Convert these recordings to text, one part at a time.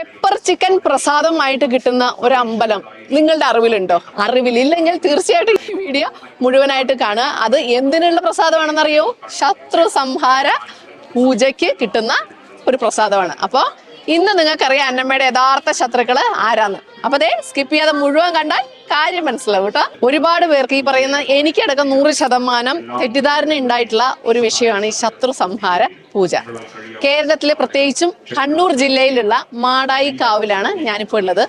Pepper chicken പ്രസാദമായിട്ട് കിട്ടുന്ന ഒരു അമ്പലം നിങ്ങളുടെ അറിവിലുണ്ടോ? അറിവിലില്ലെങ്കിൽ തീർച്ചയായിട്ടും ഈ വീഡിയോ മുഴുവനായിട്ട് കാണുക. അത് എന്തിനുള്ള പ്രസാദമാണെന്നറിയോ? ശത്രു സംഹാര പൂജയ്ക്ക് കിട്ടുന്ന ഒരു പ്രസാദമാണ്. അപ്പോൾ ഇന്ന് നിങ്ങൾക്കറിയാം അന്നമ്മയുടെ യഥാർത്ഥ ശത്രുക്കൾ ആരാന്ന്. അപ്പൊ അതെ സ്കിപ്പ് ചെയ്യാതെ മുഴുവൻ കണ്ടാൽ കാര്യം മനസ്സിലാവും കേട്ടോ. ഒരുപാട് പേർക്ക് ഈ പറയുന്ന എനിക്കടക്കം നൂറ് ശതമാനം തെറ്റിദ്ധാരണ ഉണ്ടായിട്ടുള്ള ഒരു വിഷയമാണ് ഈ ശത്രു സംഹാര പൂജ. കേരളത്തിലെ പ്രത്യേകിച്ചും കണ്ണൂർ ജില്ലയിലുള്ള മാടായി കാവിലാണ് ഞാനിപ്പോൾ ഉള്ളത്.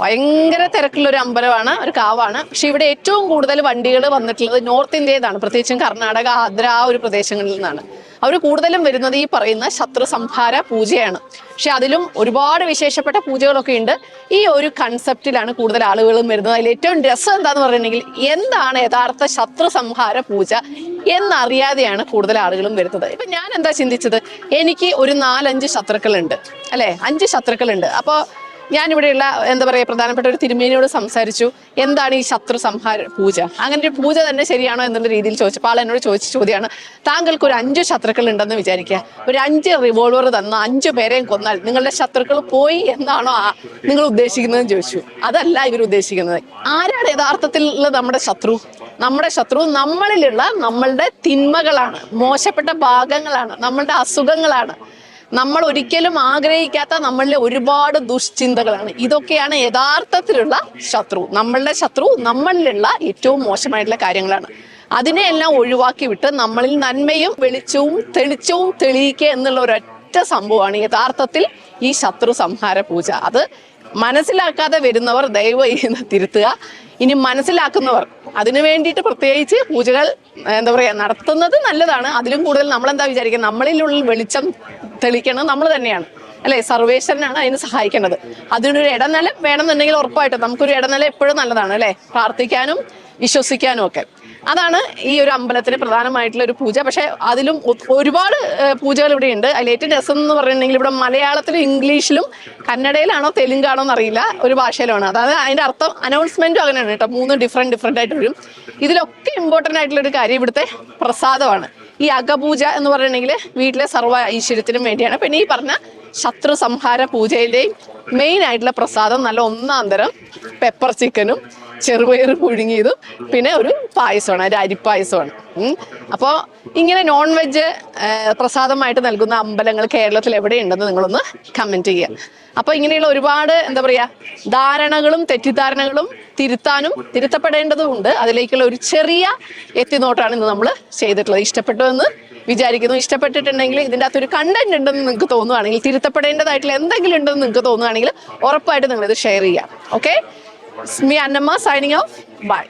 ഭയങ്കര തിരക്കുള്ള ഒരു അമ്പലമാണ് ഒരു കാവാണ്. പക്ഷെ ഇവിടെ ഏറ്റവും കൂടുതൽ വണ്ടികൾ വന്നിട്ടുള്ളത് നോർത്ത് ഇന്ത്യയിലാണ്. പ്രത്യേകിച്ചും കർണാടക ആന്ധ്ര ആ ഒരു പ്രദേശങ്ങളിൽ നിന്നാണ്. അവർ കൂടുതലും വരുന്നത് ഈ പറയുന്ന ശത്രു സംഹാര പൂജയാണ്. പക്ഷെ അതിലും ഒരുപാട് വിശേഷപ്പെട്ട പൂജകളൊക്കെ ഉണ്ട്. ഈ ഒരു കൺസെപ്റ്റിലാണ് കൂടുതൽ ആളുകളും വരുന്നത്. അതിൽ ഏറ്റവും രസം എന്താന്ന് പറയുന്നെങ്കിൽ എന്താണ് യഥാർത്ഥ ശത്രു സംഹാര പൂജ എന്നറിയാതെയാണ് കൂടുതൽ ആളുകളും വരുന്നത്. ഇപ്പൊ ഞാൻ എന്താ ചിന്തിച്ചത്? എനിക്ക് ഒരു നാലഞ്ച് ശത്രുക്കളുണ്ട്. അല്ലെ? അഞ്ച് ശത്രുക്കളുണ്ട്. അപ്പോൾ ഞാനിവിടെയുള്ള എന്താ പറയുക പ്രധാനപ്പെട്ട ഒരു തിരുമേനിയോട് സംസാരിച്ചു. എന്താണ് ഈ ശത്രു സംഹാര പൂജ? അങ്ങനെ ഒരു പൂജ തന്നെ ശരിയാണോ എന്നുള്ള രീതിയിൽ ചോദിച്ചപ്പോൾ ആൾ എന്നോട് ചോദിച്ച ചോദ്യമാണ് താങ്കൾക്ക് ഒരു അഞ്ച് ശത്രുക്കൾ ഉണ്ടെന്ന് വിചാരിക്കുക. ഒരു അഞ്ച് റിവോൾവർ തന്ന അഞ്ച് പേരെയും കൊന്നാൽ നിങ്ങളുടെ ശത്രുക്കൾ പോയി എന്നാണോ നിങ്ങൾ ഉദ്ദേശിക്കുന്നതെന്ന് ചോദിച്ചു. അതല്ല ഇവർ ഉദ്ദേശിക്കുന്നത്. ആരാണ് യഥാർത്ഥത്തിൽ നമ്മുടെ ശത്രു? നമ്മുടെ ശത്രു നമ്മളിലുള്ള നമ്മളുടെ തിന്മകളാണ് മോശപ്പെട്ട ഭാഗങ്ങളാണ് നമ്മളുടെ അസുഖങ്ങളാണ്. നമ്മൾ ഒരിക്കലും ആഗ്രഹിക്കാത്ത നമ്മളിലെ ഒരുപാട് ദുഷ്ചിന്തകളാണ് ഇതൊക്കെയാണ് യഥാർത്ഥത്തിലുള്ള ശത്രു. നമ്മളുടെ ശത്രു നമ്മളിലുള്ള ഏറ്റവും മോശമായിട്ടുള്ള കാര്യങ്ങളാണ്. അതിനെയെല്ലാം ഒഴിവാക്കി വിട്ട് നമ്മളിൽ നന്മയും വെളിച്ചവും തെളിച്ചവും തെളിയിക്കുക എന്നുള്ള ഒരൊറ്റ സംഭവമാണ് യഥാർത്ഥത്തിൽ ഈ ശത്രു സംഹാര പൂജ. അത് മനസ്സിലാക്കാതെ വരുന്നവർ ചെയ്യുന്ന തിരുത്തുക. ഇനി മനസ്സിലാക്കുന്നവർ അതിനു വേണ്ടിയിട്ട് പ്രത്യേകിച്ച് പൂജകൾ എന്താ പറയാ നടത്തുന്നത് നല്ലതാണ്. അതിലും കൂടുതൽ നമ്മൾ എന്താ വിചാരിക്കുക? നമ്മളിലുള്ള വെളിച്ചം തെളിയിക്കുന്നത് നമ്മൾ തന്നെയാണ്. അല്ലെ? സർവേശ്വരനാണ് അതിന് സഹായിക്കേണ്ടത്. അതിനൊരു ഇടനില വേണമെന്നുണ്ടെങ്കിൽ ഉറപ്പായിട്ടും നമുക്കൊരു ഇടനില എപ്പോഴും നല്ലതാണ് അല്ലെ? പ്രാർത്ഥിക്കാനും വിശ്വസിക്കാനും ഒക്കെ. അതാണ് ഈ ഒരു അമ്പലത്തിന് പ്രധാനമായിട്ടുള്ള ഒരു പൂജ. പക്ഷെ അതിലും ഒരുപാട് പൂജകൾ ഇവിടെ ഉണ്ട്. അതിൽ ഏറ്റവും രസം എന്ന് പറഞ്ഞിട്ടുണ്ടെങ്കിൽ ഇവിടെ മലയാളത്തിലും ഇംഗ്ലീഷിലും കന്നഡയിലാണോ തെലുങ്കാണോ എന്നറിയില്ല. ഒരു ഭാഷയിലാണ് അതായത് അതിന്റെ അർത്ഥം അനൗൺസ്മെന്റും അങ്ങനെയാണ് കേട്ടോ. മൂന്ന് ഡിഫറെന്റ് ഡിഫറെന്റ് ആയിട്ട് വരും. ഇതിലൊക്കെ ഇമ്പോർട്ടന്റ് ആയിട്ടുള്ള ഒരു കാര്യം ഇവിടുത്തെ പ്രസാദമാണ്. ഈ അകപൂജ എന്ന് പറയണെങ്കിൽ വീട്ടിലെ സർവ ഐശ്വര്യത്തിനും വേണ്ടിയാണ്. പിന്നെ ഈ പറഞ്ഞ ശത്രു സംഹാര പൂജയിലെയും മെയിൻ ആയിട്ടുള്ള പ്രസാദം നല്ല ഒന്നാം തരം പെപ്പർ ചിക്കനും ചെറുപയർ പുഴുങ്ങിയതും പിന്നെ ഒരു പായസമാണ് ഒരു അരിപ്പായസമാണ് അപ്പോൾ ഇങ്ങനെ നോൺ വെജ് പ്രസാദമായിട്ട് നൽകുന്ന അമ്പലങ്ങൾ കേരളത്തിൽ എവിടെയുണ്ടെന്ന് നിങ്ങളൊന്ന് കമന്റ് ചെയ്യുക. അപ്പോൾ ഇങ്ങനെയുള്ള ഒരുപാട് എന്താ പറയുക ധാരണകളും തെറ്റിദ്ധാരണകളും തിരുത്താനും തിരുത്തപ്പെടേണ്ടതും ഉണ്ട് അതിലേക്കുള്ള ഒരു ചെറിയ എത്തിനോട്ടാണ് ഇന്ന് നമ്മൾ ചെയ്തിട്ടുള്ളത്. ഇഷ്ടപ്പെട്ടു എന്ന് വിചാരിക്കുന്നു. ഇഷ്ടപ്പെട്ടിട്ടുണ്ടെങ്കിൽ ഇതിന്റെ അകത്തൊരു കണ്ടന്റ് ഉണ്ടെന്ന് നിങ്ങൾക്ക് തോന്നുവാണെങ്കിൽ തിരുത്തപ്പെടേണ്ടതായിട്ടുള്ള എന്തെങ്കിലും ഉണ്ടെന്ന് നിങ്ങൾക്ക് തോന്നുവാണെങ്കിൽ ഉറപ്പായിട്ട് നിങ്ങളിത് ഷെയർ ചെയ്യാം. ഓക്കെ സ്മി അന്നമ്മ സൈനിങ് ഓഫ് ബൈ